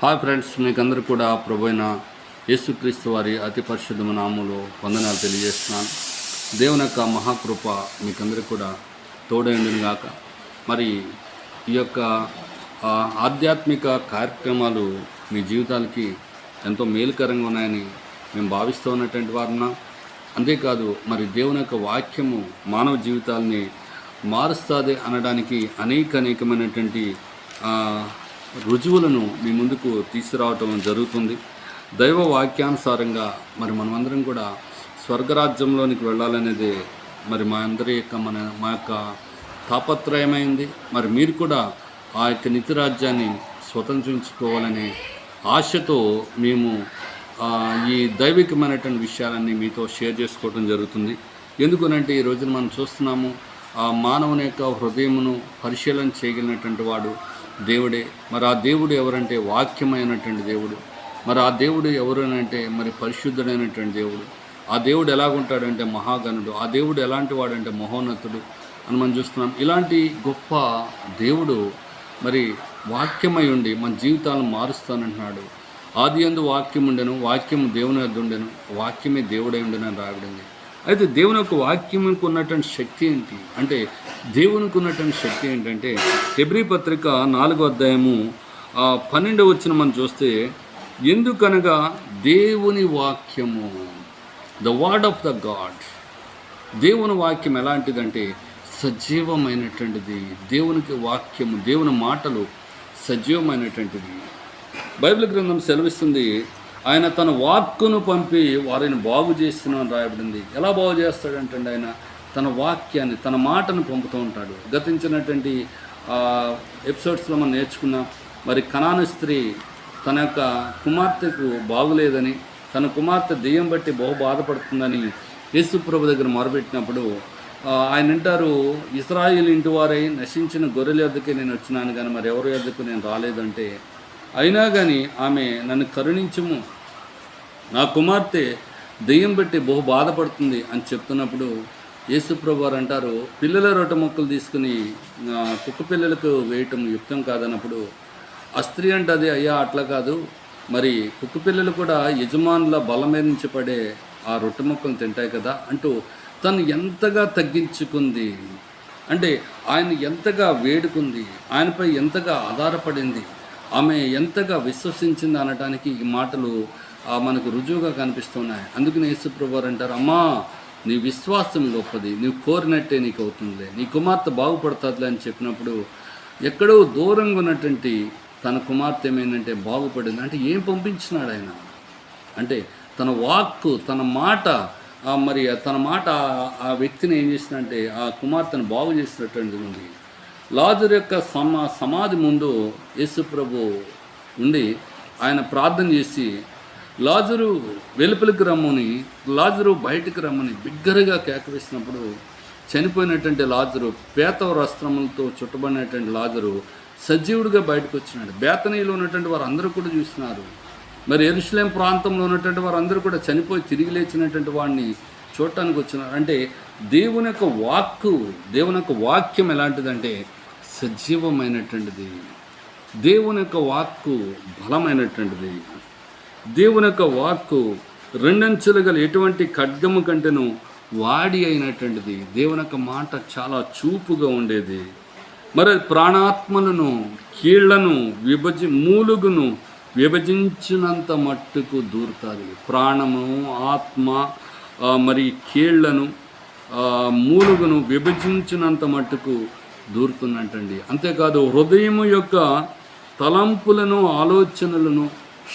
Hi friends మీకందరూ కూడా ప్రభైన యేసుక్రీస్తు వారి అతి పరిశుద్ధమ నామంలో వందనాలు తెలియజేస్తున్నాను. దేవుని యొక్క మహాకృప మీకందరికీ కూడా తోడైండును గాక మరి ఈ యొక్క ఆధ్యాత్మిక కార్యక్రమాలు మీ జీవితాలకి ఎంతో మేలుకరంగా ఉన్నాయని మేము భావిస్తూ ఉన్నటువంటి వారున్నా అంతేకాదు మరి దేవుని యొక్క వాక్యము మానవ జీవితాల్ని మారుస్తుంది అనడానికి అనేక అనేకమైనటువంటి రుజువులను మీ ముందుకు తీసుకురావటం జరుగుతుంది. దైవ వాక్యానుసారంగా మరి మనమందరం కూడా స్వర్గరాజ్యంలోనికి వెళ్ళాలనేది మరి మా అందరి యొక్క మన మా యొక్క తాపత్రయమైంది. మరి మీరు కూడా ఆ యొక్క నిత్యరాజ్యాన్ని స్వతంత్రించుకోవాలనే ఆశతో మేము ఈ దైవికమైనటువంటి విషయాలన్నీ మీతో షేర్ చేసుకోవడం జరుగుతుంది. ఎందుకనంటే ఈ రోజున మనం చూస్తున్నాము ఆ మానవుని యొక్క హృదయమును పరిశీలన చేయగలిగినటువంటి వాడు దేవుడే. మరి ఆ దేవుడు ఎవరంటే వాక్యమైనటువంటి దేవుడు? మరి ఆ దేవుడు ఎవరనంటే మరి పరిశుద్ధుడైనటువంటి దేవుడు? ఆ దేవుడు ఎలాగుంటాడంటే మహాగణుడు. ఆ దేవుడు ఎలాంటి వాడంటే మహోన్నతుడు అని మనం చూస్తున్నాం. ఇలాంటి గొప్ప దేవుడు మరి వాక్యమై ఉండి మన జీవితాలను మారుస్తానంటున్నాడు. ఆది ఎందు వాక్యం ఉండెను వాక్యం దేవుని వద్ద ఉండెను వాక్యమే దేవుడై ఉండెనని అని రాయబడింది. అయితే దేవుని యొక్క వాక్యంకి ఉన్నటువంటి శక్తి ఏంటి? అంటే దేవునికి ఉన్నటువంటి శక్తి ఏంటంటే హెబ్రీ పత్రిక నాలుగో అధ్యాయము పన్నెండు పన్నెండవ వచ్చిన మనం చూస్తే ఎందుకనగా దేవుని వాక్యము the word of the god దేవుని వాక్యం ఎలాంటిదంటే సజీవమైనటువంటిది. దేవునికి వాక్యము దేవుని మాటలు సజీవమైనటువంటిది. బైబిల్ గ్రంథం సెలవిస్తుంది ఆయన తన వాక్కును పంపి వారిని బాగు చేస్తున్నాను అని రాయబడింది. ఎలా బాగు చేస్తాడంటండి ఆయన? తన వాక్యాన్ని తన మాటను పంపుతూ ఉంటాడు. గతించినటువంటి ఎపిసోడ్స్లో మనం నేర్చుకున్నాం మరి కణాను స్త్రీ తన యొక్క కుమార్తెకు బాగులేదని తన కుమార్తె దెయ్యం బట్టి బహు బాధపడుతుందని యేసు ప్రభు దగ్గర మొరబెట్టినప్పుడు ఆయన అంటారు ఇస్రాయిల్ ఇంటి వారై నశించిన గొర్రెల యొద్దకే నేను వచ్చినాను కానీ మరి ఎవరి యొద్దకు నేను రాలేదంటే అయినా కానీ ఆమె నన్ను కరుణించము నా కుమార్తె దెయ్యం పెట్టి బహు బాధపడుతుంది అని చెప్తున్నప్పుడు యేసుప్రభు వారు అంటారు పిల్లల రొట్టె మొక్కలు తీసుకుని కుక్క పిల్లలకు వేయటం యుక్తం కాదన్నప్పుడు ఆ స్త్రీ అది అయ్యా అట్లా కాదు. మరి కుక్క పిల్లలు కూడా యజమానుల బలం మీద నుంచి పడే ఆ రొట్టె మొక్కలు తింటాయి కదా అంటూ తను ఎంతగా తగ్గించుకుంది. అంటే ఆయన ఎంతగా వేడుకుంది ఆయనపై ఎంతగా ఆధారపడింది ఆమె ఎంతగా విశ్వసించింది అనటానికి ఈ మాటలు మనకు రుజువుగా కనిపిస్తున్నాయి. అందుకని యేసుప్రభు అంటారు అమ్మా నీ విశ్వాసం గొప్పది నీవు కోరినట్టే నీకు అవుతుందిలే. నీ కుమార్తె బాగుపడుతుందిలే అని చెప్పినప్పుడు ఎక్కడో దూరంగా ఉన్నటువంటి తన కుమార్తె ఏమైందంటే బాగుపడింది. అంటే ఏం పంపించినాడు ఆయన? అంటే తన వాక్కు తన మాట మరి తన మాట ఆ- వ్యక్తిని ఏం చేసిందంటే ఆ కుమార్తెను బాగు చేసినటువంటి ఉంది. లాజర్ యొక్క సమా సమాధి ముందు యేసుప్రభు ఉండి ఆయన ప్రార్థన చేసి లాజరు వెలుపలికి రమ్మని లాజరు బయటికి రమ్మని బిగ్గరగా కేకవేసినప్పుడు చనిపోయినటువంటి లాజరు పేత వస్త్రములతో చుట్టబడినటువంటి లాజరు సజీవుడిగా బయటకు వచ్చినాడు బేతనీలో ఉన్నటువంటి వారు అందరూ కూడా చూసినారు. మరి ఎరుషలేం ప్రాంతంలో ఉన్నటువంటి వారందరూ కూడా చనిపోయి తిరిగి లేచినటువంటి వాడిని చూడటానికి వచ్చినారు. అంటే దేవుని యొక్క వాక్కు దేవుని యొక్క వాక్యం ఎలాంటిదంటే సజీవమైనటువంటిది. దేవుని యొక్క వాక్కు బలమైనటువంటిది. దేవుని యొక్క వాక్కు రెండంచెలు గల ఎటువంటి ఖడ్గము కంటేను వాడి అయినటువంటిది. దేవుని యొక్క మాట చాలా చూపుగా ఉండేది. మరి ప్రాణాత్మలను కీళ్ళను విభజి మూలుగును విభజించినంత మట్టుకు దూరుతుంది. ప్రాణము ఆత్మ మరి కీళ్ళను మూలుగును విభజించినంత మట్టుకు దూరుతున్నట్టండి అంతేకాదు హృదయము యొక్క తలంపులను ఆలోచనలను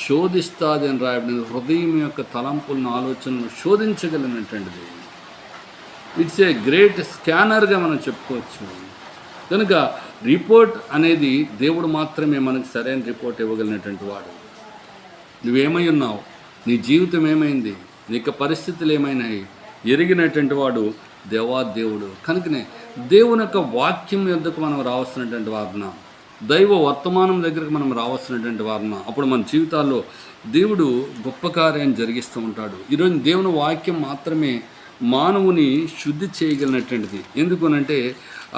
శోధిస్తాది అని రాయబడిన హృదయం యొక్క తలంపులను ఆలోచనలను శోధించగలిగినటువంటిది. ఇట్స్ ఏ గ్రేట్ స్కానర్గా మనం చెప్పుకోవచ్చు. కనుక రిపోర్ట్ అనేది దేవుడు మాత్రమే మనకు సరైన రిపోర్ట్ ఇవ్వగలిగినటువంటి వాడు. నువ్వేమై ఉన్నావు? నీ జీవితం ఏమైంది? నీ యొక్క పరిస్థితులు ఏమైనాయి? ఎరిగినటువంటి వాడు దేవా దేవుడు. కనుకనే దేవుని యొక్క వాక్యం ఎందుకు మనం రావాల్సినటువంటి వారన దైవ వర్తమానం దగ్గరికి మనం రావాల్సినటువంటి వారన అప్పుడు మన జీవితాల్లో దేవుడు గొప్ప కార్యాన్ని జరిగిస్తూ ఉంటాడు. ఈరోజు దేవుని వాక్యం మాత్రమే మానవుని శుద్ధి చేయగలిగినటువంటిది. ఎందుకనంటే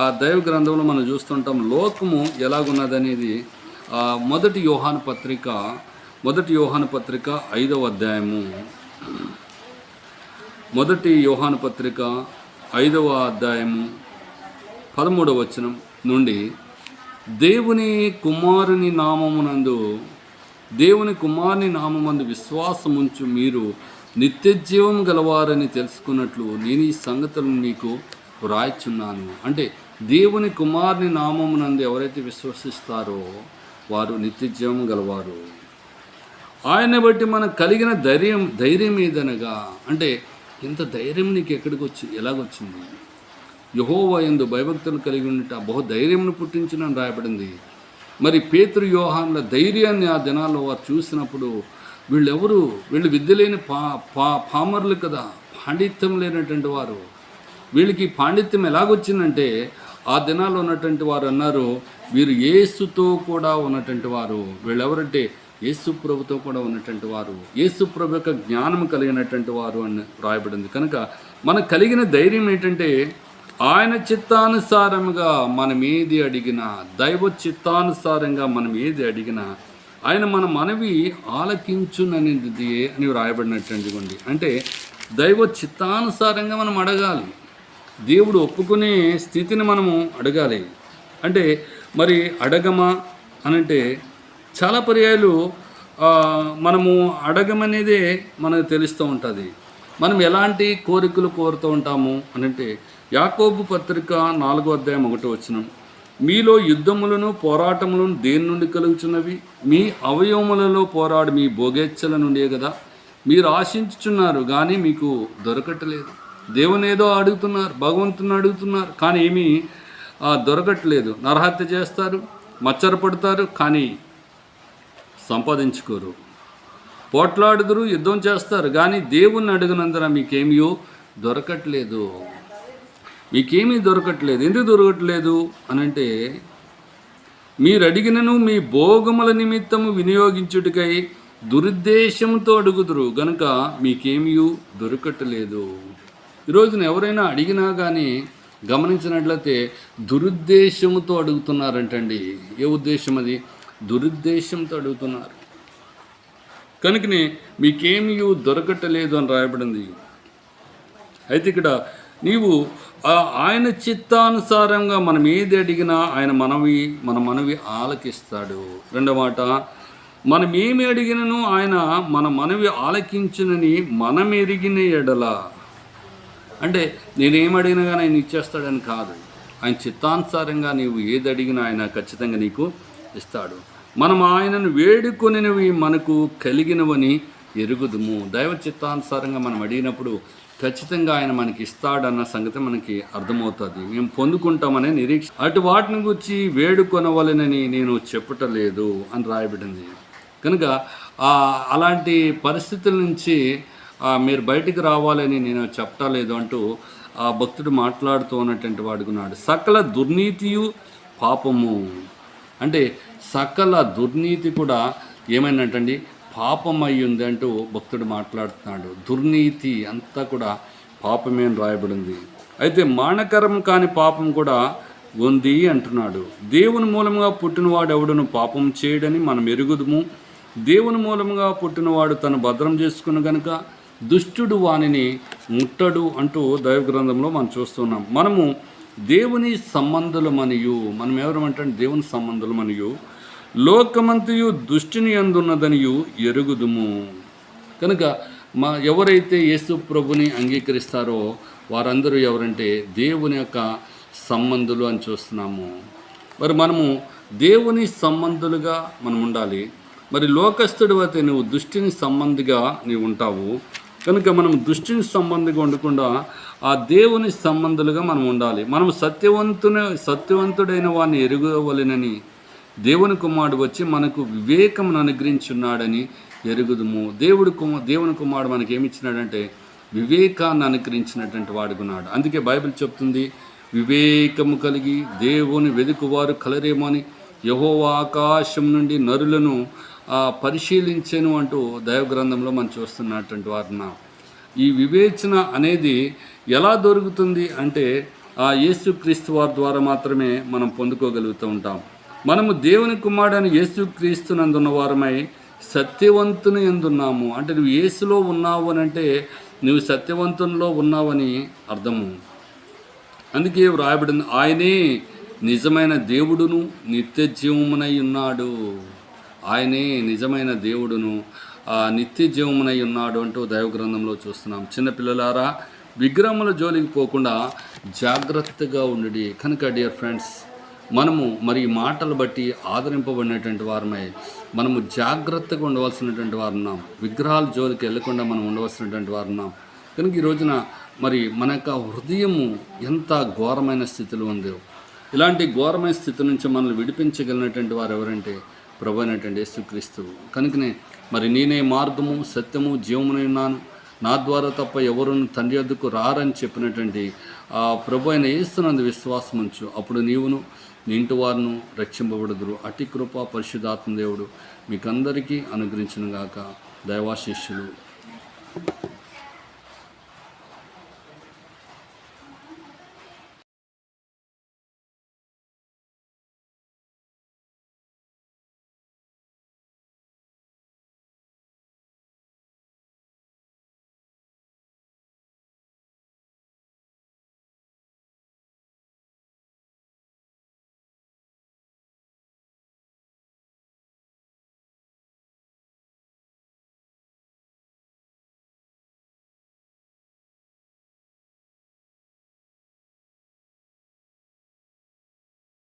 ఆ దైవ గ్రంథంలో మనం చూస్తుంటాం లోకము ఎలాగున్నదనేది మొదటి యోహాను పత్రిక మొదటి యోహాను పత్రిక ఐదవ అధ్యాయము. మొదటి యోహాను పత్రిక ఐదవ అధ్యాయము పదమూడవ వచనం నుండి దేవుని కుమారుని నామమునందు దేవుని కుమారుని నామమందు విశ్వాసముంచు మీరు నిత్యజీవం గలవారని తెలుసుకున్నట్లు నేను ఈ సంగతులను మీకు వ్రాయిచున్నాను. అంటే దేవుని కుమారుని నామమునందు ఎవరైతే విశ్వసిస్తారో వారు నిత్యజీవం గలవారు. ఆయన బట్టి మనకు కలిగిన ధైర్యం ధైర్యం ఏదనగా అంటే ఇంత ధైర్యం నీకు ఎక్కడికి వచ్చి ఎలాగొచ్చింది? యహోవా ఎందు భయభక్తులు కలిగి ఉండట బహు ధైర్యమును పుట్టించిన రాయబడింది. మరి పేతృ యోహాన్ల ధైర్యాన్ని ఆ దినాల్లో వారు చూసినప్పుడు వీళ్ళెవరు? వీళ్ళు విద్య లేని పా పా పామర్లు కదా పాండిత్యం లేనటువంటి వారు. వీళ్ళకి పాండిత్యం ఎలాగొచ్చిందంటే ఆ దినాల్లో ఉన్నటువంటి వారు అన్నారు వీరు ఏసుతో కూడా ఉన్నటువంటి వారు. వీళ్ళెవరంటే యేసు ప్రభుతో కూడా ఉన్నటువంటి వారు. యేసు ప్రభు యొక్క జ్ఞానం కలిగినటువంటి వారు అని రాయబడింది. కనుక మనకు కలిగిన ధైర్యం ఏంటంటే ఆయన చిత్తానుసారంగా మనం ఏది అడిగినా దైవ చిత్తానుసారంగా మనం ఏది అడిగినా ఆయన మన మనవి ఆలకించుననేది అని వ్రాయబడినటువంటి అంటే దైవ చిత్తానుసారంగా మనం అడగాలి. దేవుడు ఒప్పుకునే స్థితిని మనము అడగాలి. అంటే మరి అడగమా అనంటే చాలా పర్యాయాలు మనము అడగమనేదే మనకు తెలుస్తూ ఉంటుంది. మనం ఎలాంటి కోరికలు కోరుతూ ఉంటాము అనంటే యాకోబు పత్రిక నాలుగో అధ్యాయం ఒకటో వచ్చినం మీలో యుద్ధములను పోరాటములను దేని నుండి కలుగుచున్నవి? మీ అవయవములలో పోరాడు మీ భోగేచ్ఛల నుండే కదా. మీరు ఆశించుచున్నారు కానీ మీకు దొరకట్లేదు. దేవుని ఏదో అడుగుతున్నారు భగవంతుని అడుగుతున్నారు కానీ ఏమీ దొరకట్లేదు. నరహత్య చేస్తారు మచ్చరపడతారు కానీ సంపాదించుకోరు. పోట్లాడుదురు యుద్ధం చేస్తారు కానీ దేవుణ్ణి అడుగునందున మీకేమియో దొరకట్లేదు. మీకేమీ దొరకట్లేదు. ఎందుకు దొరకట్లేదు? అనంటే మీరు అడిగినను మీ భోగముల నిమిత్తము వినియోగించుటకై దురుద్దేశంతో అడుగుదురు. గనుక మీకేమీ దొరకట్లేదు. ఈరోజున ఎవరైనా అడిగినా కానీ గమనించినట్లయితే దురుద్దేశంతో అడుగుతున్నారంటండి. ఏ ఉద్దేశం అది? దురుద్దేశంతో అడుగుతున్నారు. కనుకనే మీకేమీ దొరకటలేదు అని రాయబడింది. అయితే ఇక్కడ నీవు ఆయన చిత్తానుసారంగా మనం ఏది అడిగినా ఆయన మనవి మన మనవి ఆలకిస్తాడు. రెండవ మాట మనం ఏమి అడిగినను ఆయన మన మనవి ఆలకించునని మనం ఎరిగిన ఎడల. అంటే నేనేం అడిగినా కానీ ఆయన ఇచ్చేస్తాడని కాదు. ఆయన చిత్తానుసారంగా నీవు ఏది అడిగినా ఆయన ఖచ్చితంగా నీకు ఇస్తాడు. మనం ఆయనను వేడుకొనినవి మనకు కలిగినవని ఎరుగుదుము. దైవ చిత్తానుసారంగా మనం అడిగినప్పుడు ఖచ్చితంగా ఆయన మనకి ఇస్తాడన్న సంగతి మనకి అర్థమవుతుంది. మేము పొందుకుంటామనే నిరీక్ష అటు వాటిని గురించి వేడుకొనవలనని నేను చెప్పటలేదు అని రాయబడింది. కనుక అలాంటి పరిస్థితుల నుంచి మీరు బయటికి రావాలని నేను చెప్పటలేదు అంటూ ఆ భక్తుడు మాట్లాడుతూ ఉన్నటువంటి వాడుకున్నాడు సకల దుర్నీతియు పాపము. అంటే సకల దుర్నీతి కూడా ఏమైందంటండి? పాపం అయ్యింది ఉంది అంటూ భక్తుడు మాట్లాడుతున్నాడు. దుర్నీతి అంతా కూడా పాపమే అని రాయబడింది. అయితే మానకరం కాని పాపం కూడా ఉంది అంటున్నాడు. దేవుని మూలంగా పుట్టినవాడు ఎవడను పాపం చేయడని మనం ఎరుగుదుము. దేవుని మూలంగా పుట్టినవాడు తను భద్రం చేసుకుని గనుక దుష్టుడు వానిని ముట్టడు అంటూ దైవ గ్రంథంలో మనం చూస్తున్నాం. మనము దేవుని సంబంధులమనియు. మనం ఎవరమంటే దేవుని సంబంధులమనియు. లోకమంతయు దుష్టిని అందున్నదనియు ఎరుగుదుము. కనుక మా ఎవరైతే యేసు ప్రభుని అంగీకరిస్తారో వారందరూ ఎవరంటే దేవుని యొక్క సంబంధులు అని చూస్తున్నాము. మరి మనము దేవుని సంబంధులుగా మనం ఉండాలి మరి లోకస్తుడు అయితే నువ్వు దుష్టిని సంబంధిగా నీవు ఉంటావు. కనుక మనం దుష్టిని సంబంధిగా ఉండకుండా ఆ దేవుని సంబంధులుగా మనం ఉండాలి. మనం సత్యవంతుని సత్యవంతుడైన వాడిని ఎరుగవలెనని దేవుని కుమారుడు వచ్చి మనకు వివేకమును అనుగ్రహించున్నాడని ఎరుగుదుము. దేవుడు కుమ దేవుని కుమారుడు మనకి ఏమి ఇచ్చినాడంటే వివేకాన్ని అనుగ్రహించినటువంటి వాడుకున్నాడు అందుకే బైబిల్ చెప్తుంది వివేకము కలిగి దేవుని వెదుకువారు కలరేమో అని ఆకాశం నుండి నరులను ఆ, పరిశీలించెను అంటూ దైవ గ్రంథంలో మనం చూస్తున్నటువంటి వారిన. ఈ వివేచన అనేది ఎలా దొరుకుతుంది అంటే ఆ యేసుక్రీస్తు వారి ద్వారా మాత్రమే మనం పొందుకోగలుగుతూ ఉంటాం. మనము దేవుని కుమారుడని యేసు క్రీస్తునందున్న వారమై సత్యవంతుని ఎందున్నాము? అంటే నువ్వు యేసులో ఉన్నావు అని అంటే నువ్వు సత్యవంతునిలో ఉన్నావని అర్థము. అందుకే వ్రాయబడింది ఆయనే నిజమైన దేవుడును నిత్య జీవమునై ఉన్నాడు. ఆయనే నిజమైన దేవుడును నిత్య జీవమునై ఉన్నాడు అంటూ దైవ గ్రంథంలో చూస్తున్నాం చిన్నపిల్లలారా విగ్రహముల జోలికి పోకుండా జాగ్రత్తగా ఉండి కనుక డియర్ ఫ్రెండ్స్ మనము మరి మాటలు బట్టి ఆదరింపబడినటువంటి వారమై మనము జాగ్రత్తగా ఉండవలసినటువంటి వారు ఉన్నాం. విగ్రహాల జోలికి వెళ్ళకుండా మనం ఉండవలసినటువంటి వారు ఉన్నాం. కనుక ఈ రోజున మరి మన యొక్క హృదయము ఎంత ఘోరమైన స్థితిలో ఉందో. ఇలాంటి ఘోరమైన స్థితి నుంచి మనల్ని విడిపించగలిగినటువంటి వారు ఎవరంటే ప్రభు అయినటువంటి యేసుక్రీస్తు. కనుకనే మరి నేనే మార్గము సత్యము జీవమునై ఉన్నాను. నా ద్వారా తప్ప ఎవరును తండ్రి వద్దకు రారని చెప్పినటువంటి ఆ ప్రభు అయిన యేస్తునందు విశ్వాసం ఉంచు అప్పుడు నీవును నీ ఇంటి వారును రక్షింపబడుదురు. అతి కృప పరిశుధాత్మ దేవుడు మీకందరికీ అనుగ్రహించినగాక. దైవాశిష్యులు